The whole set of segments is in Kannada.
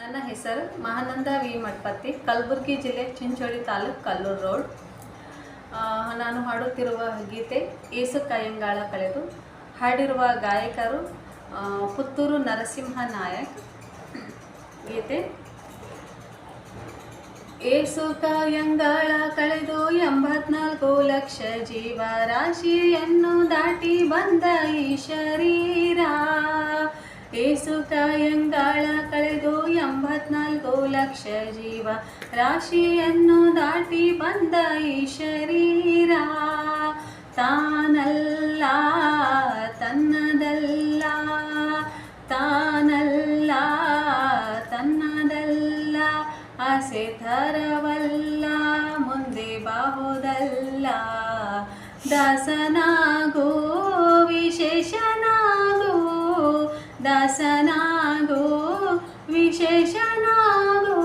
ನನ್ನ ಹೆಸರು ಮಹಾನಂದ ವಿ ಮಠಪತಿ, ಕಲಬುರಗಿ ಜಿಲ್ಲೆ ಚಿಂಚೋಳಿ ತಾಲೂಕು ಕಲ್ಲೂರು ರೋಡ್. ನಾನು ಹಾಡುತ್ತಿರುವ ಗೀತೆ ಏಸು ಕೈಯಂಗಾಳ ಕಳೆದು, ಹಾಡಿರುವ ಗಾಯಕರು ಪುತ್ತೂರು ನರಸಿಂಹ ನಾಯಕ್. ಗೀತೆ. ಏಸು ಕಾಯಂಗಾಳ ಕಳೆದು ಎಂಬತ್ನಾಲ್ಕು ಲಕ್ಷ ಜೀವ ರಾಶಿಯನ್ನು ದಾಟಿ ಬಂದ ಈ ಶರೀರ. ಏಸು ಕಾಯಂಗಾಳ ಕಳೆದು ಎಂಬತ್ನಾಲ್ಕು ಲಕ್ಷ ಜೀವ ರಾಶಿಯನ್ನು ದಾಟಿ ಬಂದ ಈ ಶರೀರ ತಾನಲ್ಲ, ತನ್ನದಲ್ಲ ತಾನಲ್ಲ, ತನ್ನದಲ್ಲ, ಆಸೆ ತರವಲ್ಲ ಮುಂದೆ ಬಾಹುದಲ್ಲ, ದಾಸನಾಗೋ ವಿಶೇಷನಾಗೋ ದಾಸನಾಗೋ, ವಿಶೇಷನಾಗೋ,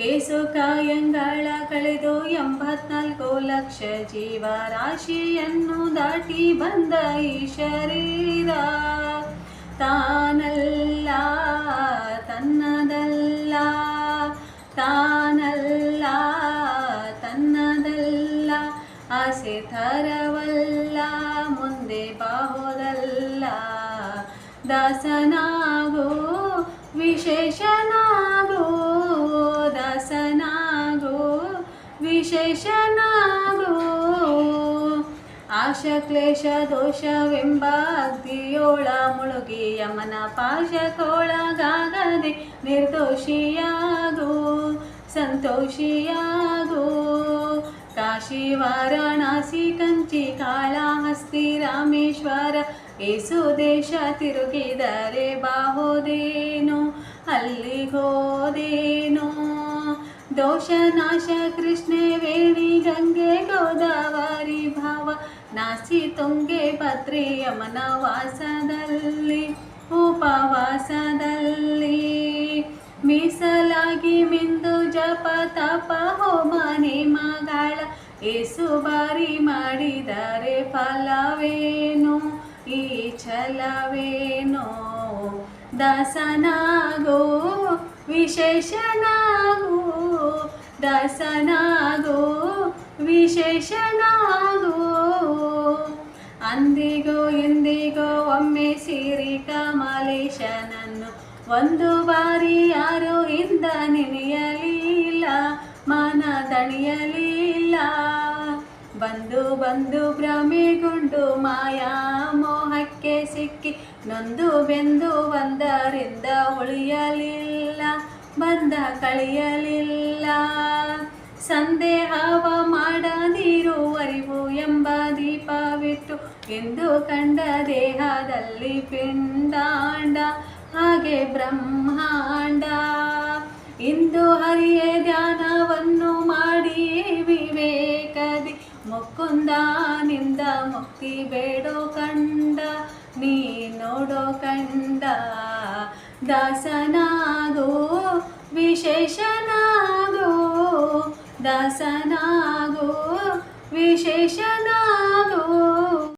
ಏಸು ಕಾಯಂಗಳ ಕಳೆದು ಎಂಬತ್ನಾಲ್ಕು ಲಕ್ಷ ಜೀವ ರಾಶಿಯನ್ನು ದಾಟಿ ಬಂದ ಈ ಶರೀರ. ತಾನಲ್ಲ, ತನ್ನದಲ್ಲ ತಾನಲ್ಲ, ತನ್ನದಲ್ಲ, ಆಸೆ ಥರವಲ್ಲ, ಮುಂದೆ ಬಾಹುದಲ್ಲ. ದಾಸನಾಗೋ ವಿಶೇಷನಾಗೋ ದಾಸನಾಗೋ ವಿಶೇಷನಾಗೋ. ಆಶ ಕ್ಲೇಶ ದೋಷವೆಂಬ ಅಗ್ದಿಯೋಳ ಮುಳುಗಿ ಯಮನ ಪಾಶಕ್ಕೊಳಗಾಗದೆ ನಿರ್ದೋಷಿಯಾಗೋ ಸಂತೋಷಿಯಾಗೋ. ಕಾಶಿ ವಾರಾಣಸಿ ಕಂಚಿ ಕಾಳಹಸ್ತಿ ರಾಮೇಶ್ವರ ಏಸು ದೇಶ ತಿರುಗಿದರೆ ಬಾಹೋದೇನೋ ಅಲ್ಲಿಗೋದೇನೋ ದೋಷನಾಶ ಕೃಷ್ಣೆ ವೇಣಿ ಗಂಗೆ ಗೋದಾವರಿ ಭಾವ ನಾಸಿ ತುಂಗೆ ಭದ್ರಿ ಯಮನ ವಾಸದಲ್ಲಿ ಉಪವಾಸದಲ್ಲಿ ಮೀಸಲಾಗಿ ಮಿಂದು ಜಪ ತಪ ಮನೆ ಮಗಳ. ಏಸು ಬಾರಿ ಮಾಡಿದರೆ ಫಲವೇನು? ಈ ಛಲವೇನೋ? ದಾಸನಾಗೋ ವಿಶೇಷನಾಗೋ ದಾಸನಾಗೋ ವಿಶೇಷನಾಗೋ. ಅಂದಿಗೋ ಎಂದಿಗೋ ಒಮ್ಮೆ ಸೇರಿ ಕಮಲೇಶನನ್ನು. ಒಂದು ಬಾರಿ ಯಾರೋ ಇಂದ ನೆನೆಯಲಿಲ್ಲ, ಮನ ದಣಿಯಲಿಲ್ಲ. ಬಂದು ಬಂದು ಭ್ರಮೆಗೊಂಡು ಮಾಯಾ ಮೋಹಕ್ಕೆ ಸಿಕ್ಕಿ, ನೊಂದು ಬೆಂದು ಬಂದರಿಂದ ಉಳಿಯಲಿಲ್ಲ, ಬಂದ ಕಳೆಯಲಿಲ್ಲ. ಸಂದೇಹವ ಎಂದು ಕಂಡ ದೇಹದಲ್ಲಿ ಪಿಂಡಾಂಡ, ಹಾಗೆ ಬ್ರಹ್ಮಾಂಡ. ಇಂದು ಹರಿಯ ಧ್ಯಾನವನ್ನು ಮಾಡಿ ವಿವೇಕದಿ ಮುಕ್ಕುಂದಾನಿಂದ ಮುಕ್ತಿ ಬೇಡೋ ಕಂಡ, ನೀ ನೋಡೋ ಕಂಡ. ದಾಸನಾಗೋ, ವಿಶೇಷನಾಗೋ ದಾಸನಾಗೋ, ವಿಶೇಷನಾಗೋ.